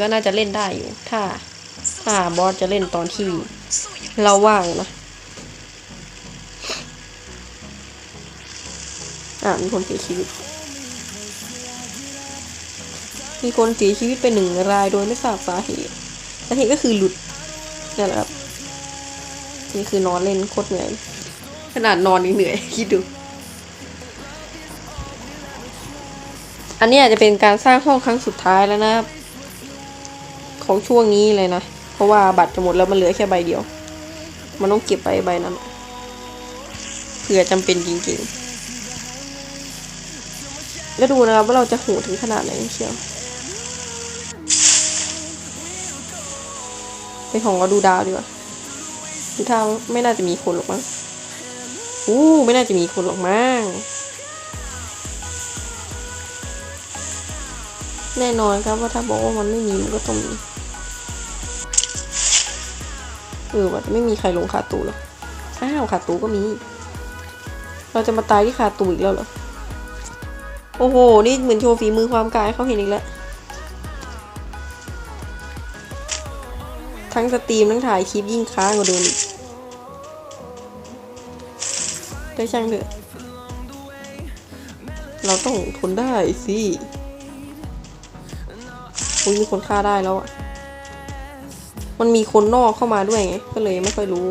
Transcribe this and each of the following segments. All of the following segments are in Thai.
ก็น่าจะเล่นได้อยู่ ถ้าถ้าบอสจะเล่นตอนที่เราว่างนะอ่ามีคนเสียชีวิต มีคนเสียชีวิตไปหนึ่งรายโดยไม่ทราบสาเหตุสาเหตุก็คือหลุดนั่นแหละครับนี่คือนอนเล่นโคตรเหนื่อยขนาดนอนยังเหนื่อยคิดดู อันนี้อาจจะเป็นการสร้างห้องครั้งสุดท้ายแล้วนะครับ ของช่วงนี้เลยนะ เพราะว่าบัตรจะหมดแล้วมันเหลือแค่ใบเดียว มันต้องเก็บไปใบนั้นเผื่อจำเป็นจริงๆ แล้วดูนะครับว่าเราจะโหดถึงขนาดไหนเชียวไปของเราดูดาวดีกว่าดูท่าไม่น่าจะมีคนหรอกมั้งอู้ไม่น่าจะมีคนหรอกมั้งแน่นอนครับว่าถ้าบอกว่ามันไม่มีมันก็ต้องมี เออว่าจะไม่มีใครลงคาตูหรอกอ้าวคาตูก็มี เราจะมาตายที่คาตูอีกแล้วเหรอ โอ้โห นี่เหมือนโชว์ฝีมือความกายเขาเห็นอีกแล้ว ทั้งสตรีมทั้งถ่ายคลิปยิ่งค้างกว่าเดิมอีกได้ช่างเถอะ เราต้องทนได้สิอุ้ยมีคนฆ่าได้แล้วอะ มันมีคนนอกเข้ามาด้วยไง ก็เลยไม่ค่อยรู้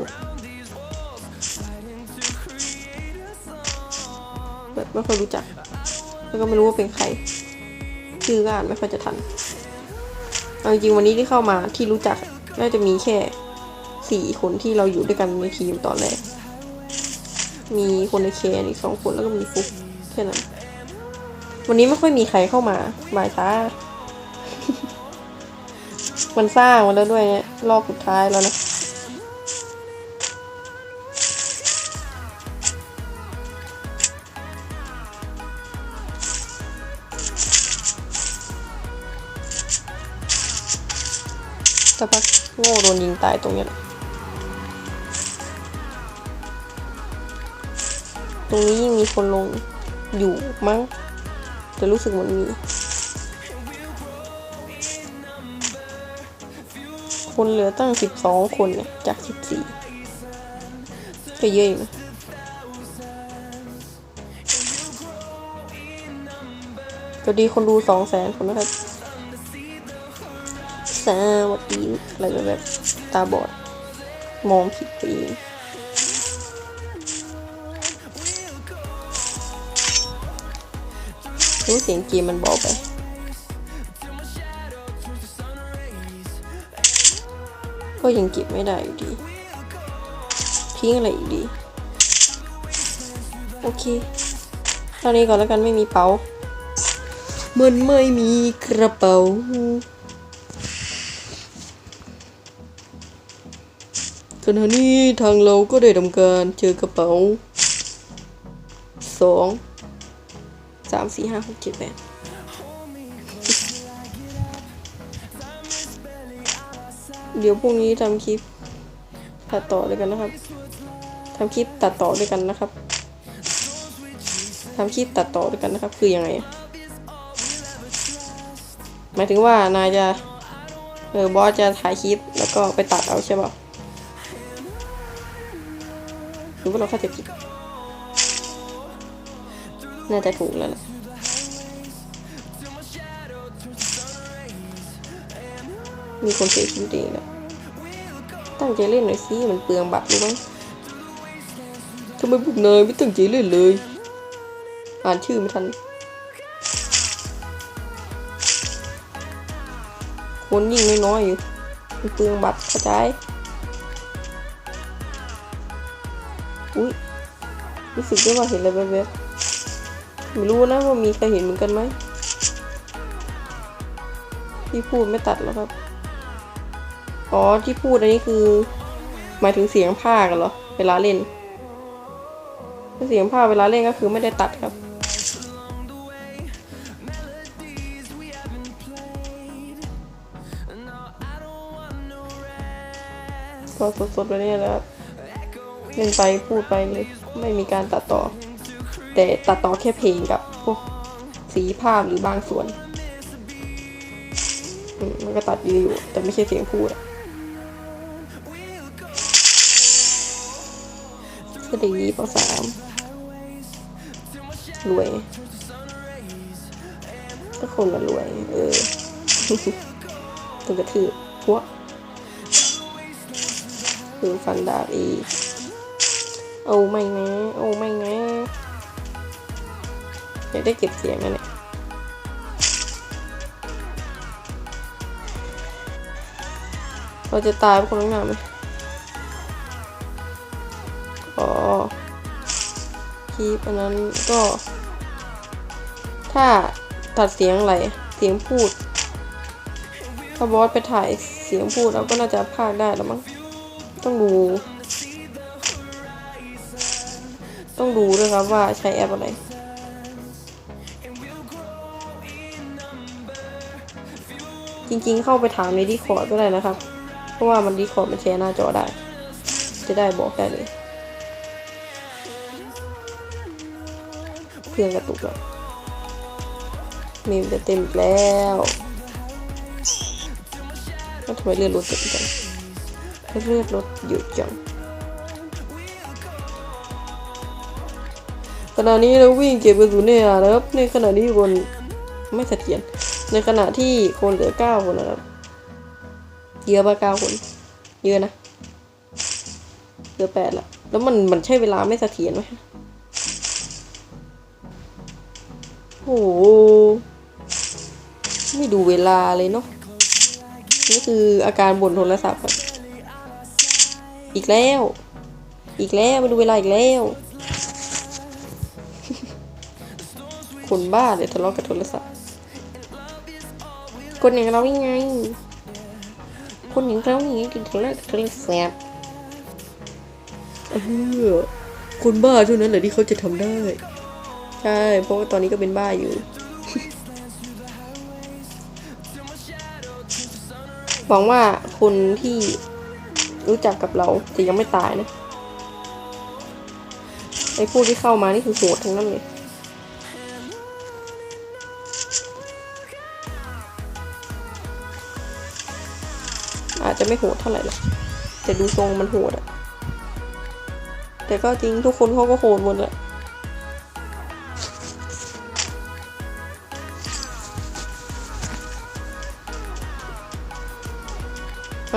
แบบไม่ค่อยรู้จัก แล้วก็ไม่รู้ว่าเป็นใคร ชื่อก็อ่านไม่ค่อยจะทัน เอาจริงๆวันนี้ที่เข้ามาที่รู้จักน่าจะมีแค่สี่คนที่เราอยู่ด้วยกันในทีมตอนแรก มีคนในเคนอีกสองคนแล้วก็มีฟุกแค่นั้น วันนี้ไม่ค่อยมีใครเข้ามาบ่ายช้า มันสร้างมาแล้วด้วยเนี่ยรอบสุดท้ายแล้วนะสักพักโง่โดนยิงตายตรงนี้แหละตรงนี้ยังมีคนลงอยู่มั้งแต่รู้สึกเหมือนมี คนเหลือตั้งสิบสองคนเนี่ย จากสิบสี่ก็เยอะอยู่นะสวัสดีคนดูสองแสนคนนะครับ สวัสดีอะไรแบบตาบอด มองผิดไปเองรู้เสียงเกมมันเบาไป ก็ยังเก็บไม่ได้อยู่ดี ทิ้งอะไรอีกดี โอเคเท่านี้ก่อนแล้วกันไม่มีเป๋ามันไม่มีกระเป๋าขณะนี้ทางเราก็ได้ทำการเจอกระเป๋าสองสามสี่ห้าหกเจ็ดแปด เดี๋ยวพรุ่งนี้ทำคลิปตัดต่อด้วยกันนะครับทำคลิปตัดต่อด้วยกันนะครับทำคลิปตัดต่อด้วยกันนะครับ คือยังไง หมายถึงว่านายจะเออบอสจะถ่ายคลิปแล้วก็ไปตัดเอาใช่ป่ะหรือว่าเราเข้าใจผิดน่าจะถูกแล้วแหละมีคนเสียชีวิตเองแล้ว ตั้งใจเล่นหน่อยสิมันเปลืองบัตรรู้ไหมทำไมพวกนายไม่ตั้งใจเล่นเลย อ่านชื่อไม่ทัน คนยิ่งน้อยๆอยู่มันเปลืองบัตรเข้าใจอุ้ยรู้สึกได้ว่าเห็นอะไรแบบๆไม่รู้นะว่ามีใครเห็นเหมือนกันไหมที่พูดไม่ตัดแล้วครับ อ๋อที่พูดอันนี้คือหมายถึงเสียงภาคกันเหรอ เวลาเล่น เสียงภาคเวลาเล่นก็คือไม่ได้ตัดครับ ก็สดๆไปเนี่ยแล้วเล่นไปพูดไปเลยไม่มีการตัดต่อ แต่ตัดต่อแค่เพลงกับพวกสีภาพหรือบางส่วนมันก็ตัดอยู่อยู่แต่ไม่ใช่เสียงพูดอะ สวัสดีปสามรวยก็คนละรวย เออตัวกระถือพวกคือฟันดาบอีกเอาไม่นะเอาไม่นะอยากได้เก็บเสียงนะเนี่ยเราจะตายเป็นคนข้างหนาไหม คีปอันนั้นก็ ถ้าตัดเสียงอะไรเสียงพูด ถ้าบอสไปถ่ายเสียงพูดเราก็น่าจะพากได้แล้วมั้ง ต้องดู ต้องดูด้วยครับว่าใช้แอปอะไรจริงๆ เข้าไปถามในดีคอร์ดก็ได้นะครับ เพราะว่ามันดีคอร์ดมันแชร์หน้าจอได้ จะได้บอกได้เลย เครื่องกระตุกแล้วมมจะเต็มแล้วแล้วทำไมเลือดลดเยอะจังเลือดลดเยอะจังขณะนี้เราวิ่งเก็บกระสุนเนี่ยนะครับในขณะนี้คนไม่เสถียรในขณะที่คนเหลือเก้าคนนะครับเยอะปะเก้าคน เยอะนะเหลือแปดละแล้วมันมันใช่เวลาไม่เสถียรไหม หไม่ดูเวลาเลยเนาะนี่คืออาการบ่นโทรศัพท์อีกแล้ว อีกแล้วมาดูเวลาอีกแล้ว คนบ้าเลยทะเลาะกับโทรศัพท์ คนอย่างเรายังไง คนอย่างเราอย่างไงถึงทะเลาะกับโทรศัพท์เออคนบ้าเท่านั้นแหละที่เขาจะทำได้ ใช่เพราะว่าตอนนี้ก็เป็นบ้าอยู่ หวังว่าคนที่รู้จักกับเราจะยังไม่ตายนะ ไอ้พวกที่เข้ามานี่คือโหดทั้งนั้นเลยอาจจะไม่โหดเท่าไหร่หรอกแต่ดูทรงมันโหดอะแต่ก็จริงทุกคนเขาก็โหดหมดแหละ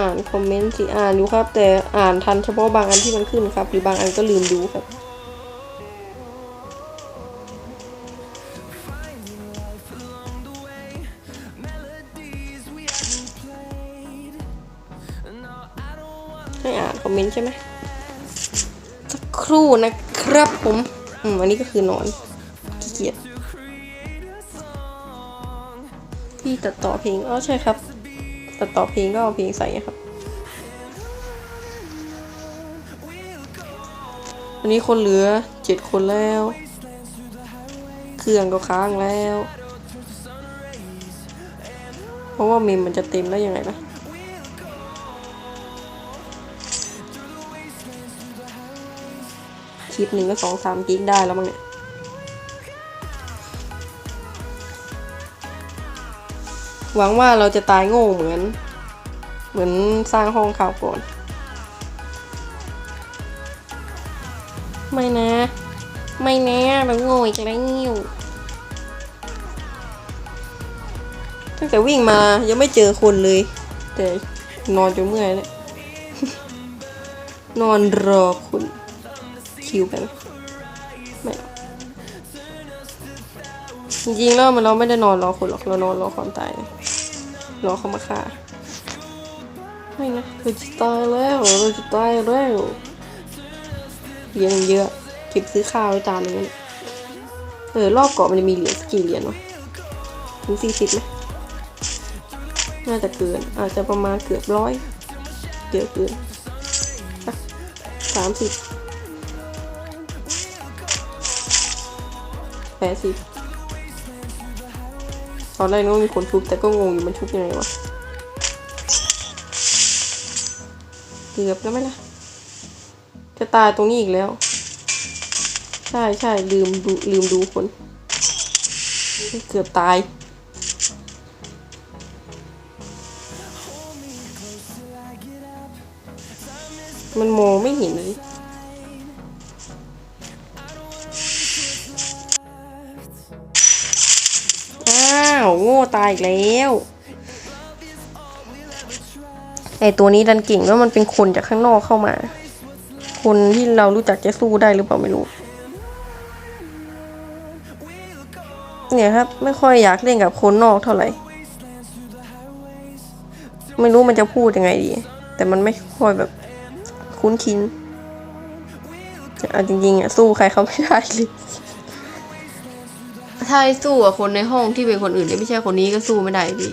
อ่านคอมเมนต์สิอ่านอยู่ครับ แต่อ่านทันเฉพาะบางอันที่มันขึ้นครับ หรือบางอันก็ลืมดูครับให้อ่านคอมเมนต์ใช่ไหมสักครู่นะครับผมอืมอันนี้ก็คือนอนขี้เกียจพี่ตัดต่อเพลงอ๋อใช่ครับ ตัดต่อเพลงก็เอาเพลงใส่ครับวันนี้คนเหลือเจ็ดคนแล้ว เครื่องก็ค้างแล้ว เพราะว่าเมมมันจะเต็มแล้วยังไงนะคลิปหนึ่งก็สองสามกิกได้แล้วมั้งเนี่ย หวังว่าเราจะตายโง่เหมือน เหมือนสร้างห้องข่าวก่อน ไม่นะ ไม่นะเราโง่อีกแล้วตั้งแต่วิ่งมายังไม่เจอคนเลย แต่นอนจนเมื่อยเลยนอนรอคุณคิวไปไหมไม่หรอกจริงๆแล้วมันเราไม่ได้นอนรอคนหรอกเรานอนรอความตายนะ รอเขามาฆ่าไม่นะเราจะตายแล้วเราจะตายแล้วเหรียญเยอะเก็บซื้อข้าวไว้จานหนึงเนี่ยเออรอบเกาะมันจะมีเหรียญสักกี่เหรียญวะถึงสี่สิบไหมน่าจะเกิน อาจจะประมาณเกือบร้อยเกือบเกินสามสิบแปดสิบ อนแรกนึกว่ามีคนทุบแต่ก็งงอยู่มันทุบยังไงวะเกือบแล้วไหมล่ะ จะตายตรงนี้อีกแล้ว ใช่ใช่ลืมดูลืมดูคน เกือบตาย มันโมไม่เห็นเลย โง่ตายอีกแล้ว ไอตัวนี้ดันเก่งแล้วมันเป็นคนจากข้างนอกเข้ามา คนที่เรารู้จักจะสู้ได้หรือเปล่าไม่รู้ เนี่ยครับ ไม่ค่อยอยากเล่นกับคนนอกเท่าไหร่ ไม่รู้มันจะพูดยังไงดี แต่มันไม่ค่อยแบบคุ้นคินเอาจริงๆอะสู้ใครเขาไม่ได้เลย ถ้าให้สู้กับคนในห้องที่เป็นคนอื่นที่ไม่ใช่คนนี้ก็สู้ไม่ได้พี่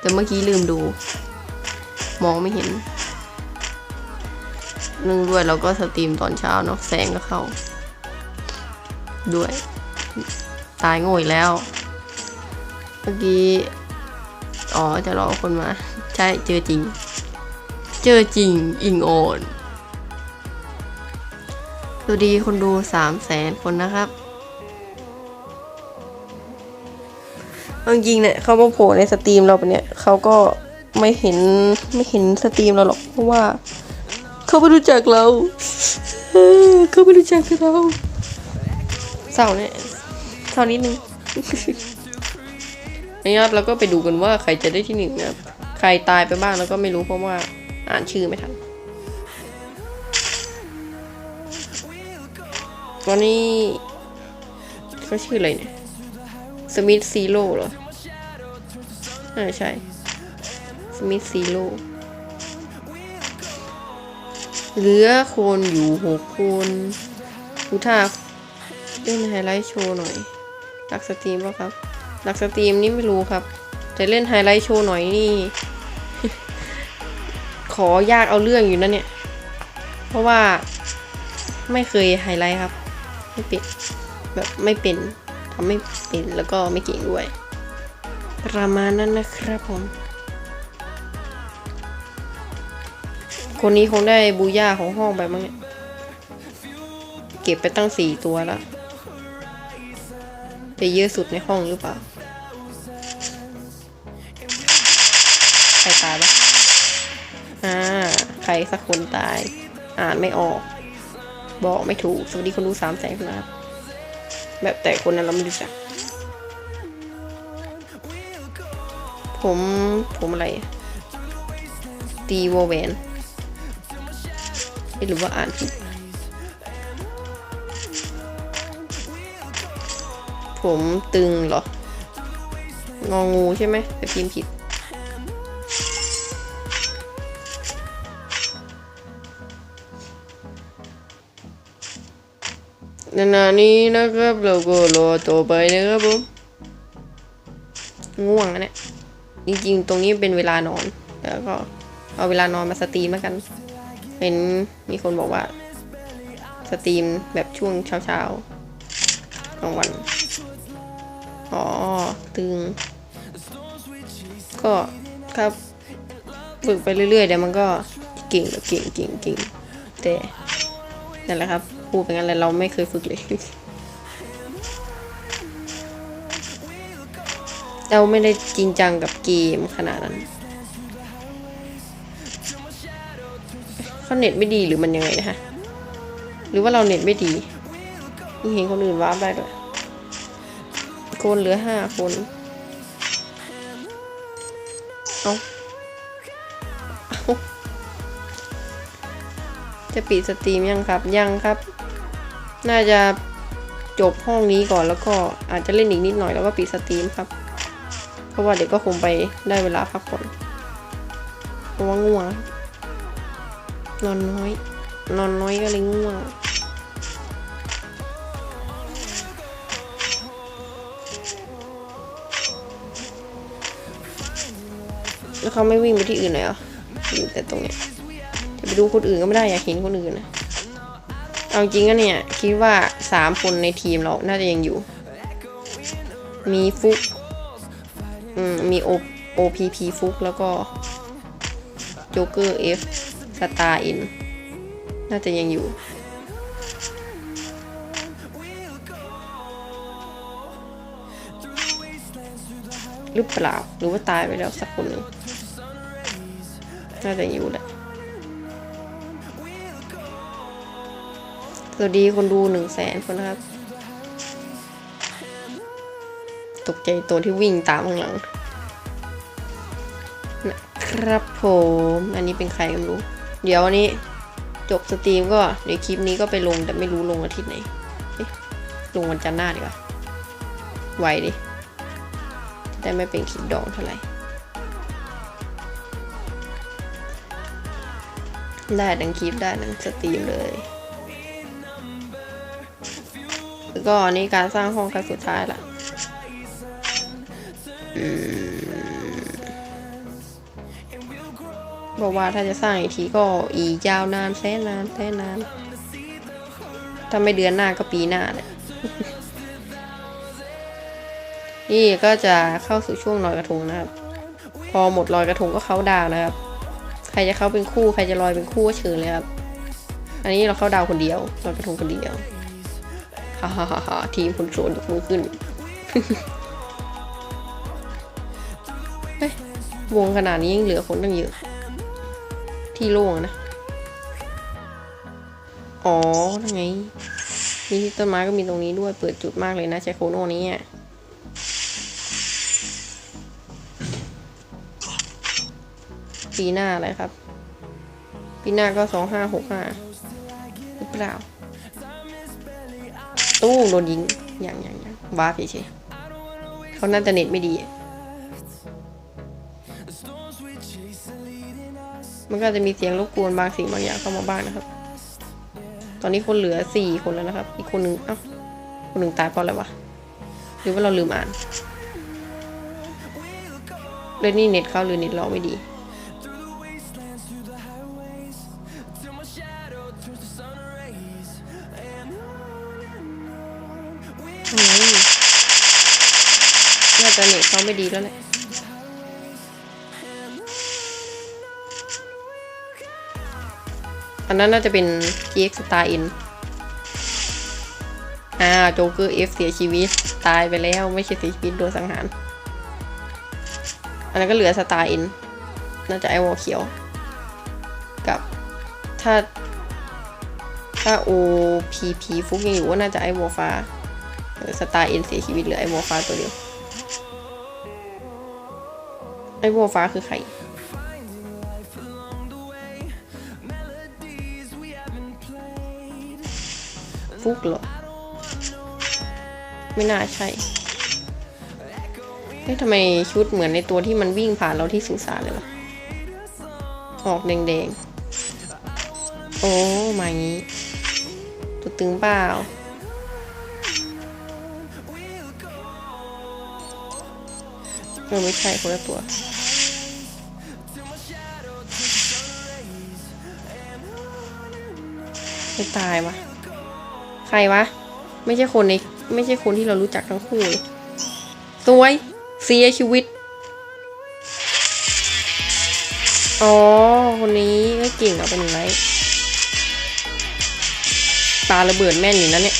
แต่เมื่อกี้ลืมดู มองไม่เห็นเนื่องด้วยเราก็สตรีมตอนเช้าเนาะแสงก็เข้า ด้วย ตายโง่อีกแล้ว เมื่อกี้ อ๋อจะรอคนมา ใช่เจอจริง เจอจริงอิงโอนสวัสดีคนดูสามแสนคนนะครับ เอาจริงเนี่ยเขามาโผล่ในสตรีมเราปะเนี่ยเขาก็ไม่เห็นไม่เห็นสตรีมเราหรอกเพราะว่าเขาไม่รู้จักเราเขาไม่รู้จักเราเศร้าเนี่ยเศร้านิดนึงนะครับเราก็ไปดูกันว่าใครจะได้ที่หนึ่งนะครับใครตายไปบ้างแล้วก็ไม่รู้เพราะว่าอ่านชื่อไม่ทันตอนนี้เขาชื่ออะไรเนี่ย สมิธซีโร่เหรออ่าใช่ สมิธซีโร่เหลือคนอยู่หกคนดูท่าเล่นไฮไลท์โชว์หน่อยรักสตรีมป่ะครับหลักสตรีมนี่ไม่รู้ครับ แต่เล่นไฮไลท์โชว์หน่อยนี่ ขอยากเอาเรื่องอยู่นะเนี่ย เพราะว่าไม่เคยไฮไลท์ครับ ไม่เป็นแบบไม่เป็นทำไม่ เป็นแล้วก็ไม่เก่งด้วย ประมาณนั้นนะครับผม คนนี้คงได้บูย่าของห้องไปมั้งเนี่ยเก็บไปตั้งสี่ตัวแล้วไปเยอะสุดในห้องหรือเปล่าใครตายปะอ่า ใครสักคนตาย อ่านไม่ออก บอกไม่ถูก สวัสดีคนดูสามแสนนะครับ แบบแต่คนนั้นเราไม่รู้จัก ผมผมอะไร ตีวอลแวนเอ๊ะหรือว่าอ่านผิดผมตึงเหรอ งองูใช่ไหมแต่พิมพ์ผิด นานนี้นะครับ เราก็รอต่อไปนะครับผม ง่วงอะเนี่ย จริงๆ ตรงนี้เป็นเวลานอน แล้วก็เอาเวลานอนมาสตรีมแล้วกัน เห็นมีคนบอกว่า สตรีมแบบช่วงเช้าๆกลางวัน อ๋อ ตึง ก็ครับฝึกไปเรื่อยๆเดี๋ยวมันก็เก่งแบบเก่งเก่งเก่งแต่นั่นแหละครับพูดเป็นงั้นเลยเราไม่เคยฝึกเลย เราไม่ได้จริงจังกับเกมขนาดนั้นเขาเน็ตไม่ดีหรือมันยังไงนะฮะหรือว่าเราเน็ตไม่ดีนี่เห็นคนอื่นว้าได้ด้วยคนเหลือห้าคนเอาเอาจะปิดสตรีมยังครับ ยังครับ น่าจะจบห้องนี้ก่อนแล้วก็อาจจะเล่นอีกนิดหน่อยแล้วก็ปิดสตรีมครับ เพราะว่าเดี๋ยวก็คงไปได้เวลาพักผ่อนเพราะว่าง่วงนอนน้อย นอนน้อยก็เลยง่วงแล้วเขาไม่วิ่งไปที่อื่นเลยเหรออยู่แต่ตรงเนี้ยจะไปดูคนอื่นก็ไม่ได้อยากเห็นคนอื่นนะ เอาจริงก็เนี่ย คิดว่าสามคนในทีมเรา น่าจะยังอยู่ มีฟุก อืมมีโอโอพีพีฟุกแล้วก็โจ๊กเกอร์เอฟสตาร์อินน่าจะยังอยู่ หรือเปล่า หรือว่าตายไปแล้วสักคนหนึ่งน่าจะอยู่แหละสวัสดีคนดูหนึ่งแสนคนนะครับ ตกใจตัวที่วิ่งตามข้างหลังนะครับผม อันนี้เป็นใครก็ไม่รู้ เดี๋ยววันนี้จบสตรีมก็เดี๋ยวคลิปนี้ก็ไปลงแต่ไม่รู้ลงอาทิตย์ไหนลงวันจันทร์หน้าดีกว่าไวดิแต่ไม่เป็นคลิปดองเท่าไหร่ ได้ดังคลิปได้ดังสตรีมเลยแล้วก็อันนี่การสร้างห้องครั้งสุดท้ายละ บอกว่าถ้าจะสร้างอีกทีก็อีกยาวนานแสนนานแสนนานถ้าไม่เดือนหน้าก็ปีหน้าเลยนี่ก็จะเข้าสู่ช่วงลอยกระทงนะครับ พอหมดลอยกระทงก็เข้าดาวนะครับ ใครจะเข้าเป็นคู่ใครจะลอยเป็นคู่ก็เชิญเลยครับ อันนี้เราเข้าดาวคนเดียวลอยกระทงคนเดียวฮ่าฮ่าฮ่าฮ่าทีมคนโสดยกมือขึ้น วงขนาดนี้ยังเหลือคนตั้งเยอะ ที่โล่งนะ อ๋อนั่นไง มีที่ต้นไม้ก็มีตรงนี้ด้วย เปิดจุดมากเลยนะใช้โคโน่นี้อะปีหน้าอะไรครับ ปีหน้าก็สองห้าหกห้าหรือเปล่า ตู้โดนยิง อย่างอย่างอย่างบ้าเฉยๆเขาน่าจะเน็ตไม่ดี มันก็จะมีเสียงรบกวนบางสิ่งบางอย่างเข้ามาบ้างนะครับ ตอนนี้คนเหลือสี่คนแล้วนะครับ อีกคนหนึ่งเอ้าคนหนึ่งตายเพราะอะไรวะหรือว่าเราลืมอ่านเลยนี่เน็ตเข้าหรือเน็ตเราไม่ดีน่าจะเน็ตเขาไม่ดีแล้วแหละ อันนั้นน่าจะเป็น GX Star N อ่าโจเกอร์ F เสียชีวิต ตายไปแล้วไม่ใช่เสียชีวิตโดนสังหาร อันนั้นก็เหลือ Star N น่าจะไอวอลเขียว กับถ้า ถ้า OPP ฟุกยังอยู่ก็น่าจะไอวอลฟ้าสตาร์เอ็นเสียชีวิตเหลือไอวอลฟ้าตัวเดียวไอวอลฟ้าคือใคร ฟุกเหรอ ไม่น่าใช่เฮ้ยทำไมชุดเหมือนในตัวที่มันวิ่งผ่านเราที่สุสานเลยวะออกแดงๆ โอ้ มาอย่างนี้ ตัวตึงเปล่าเออไม่ใช่คนละตัว ไม่ตายวะ ใครวะ ไม่ใช่คนในไม่ใช่คนที่เรารู้จักทั้งคู่สวยเสียชีวิต อ๋อ คนนี้ก็เก่งเอาเป็นไรปาระเบิดแม่นอยู่นะเนี่ย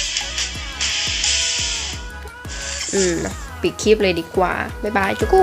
อืม ปิดคลิปเลยดีกว่า บ๊ายบายจุกุ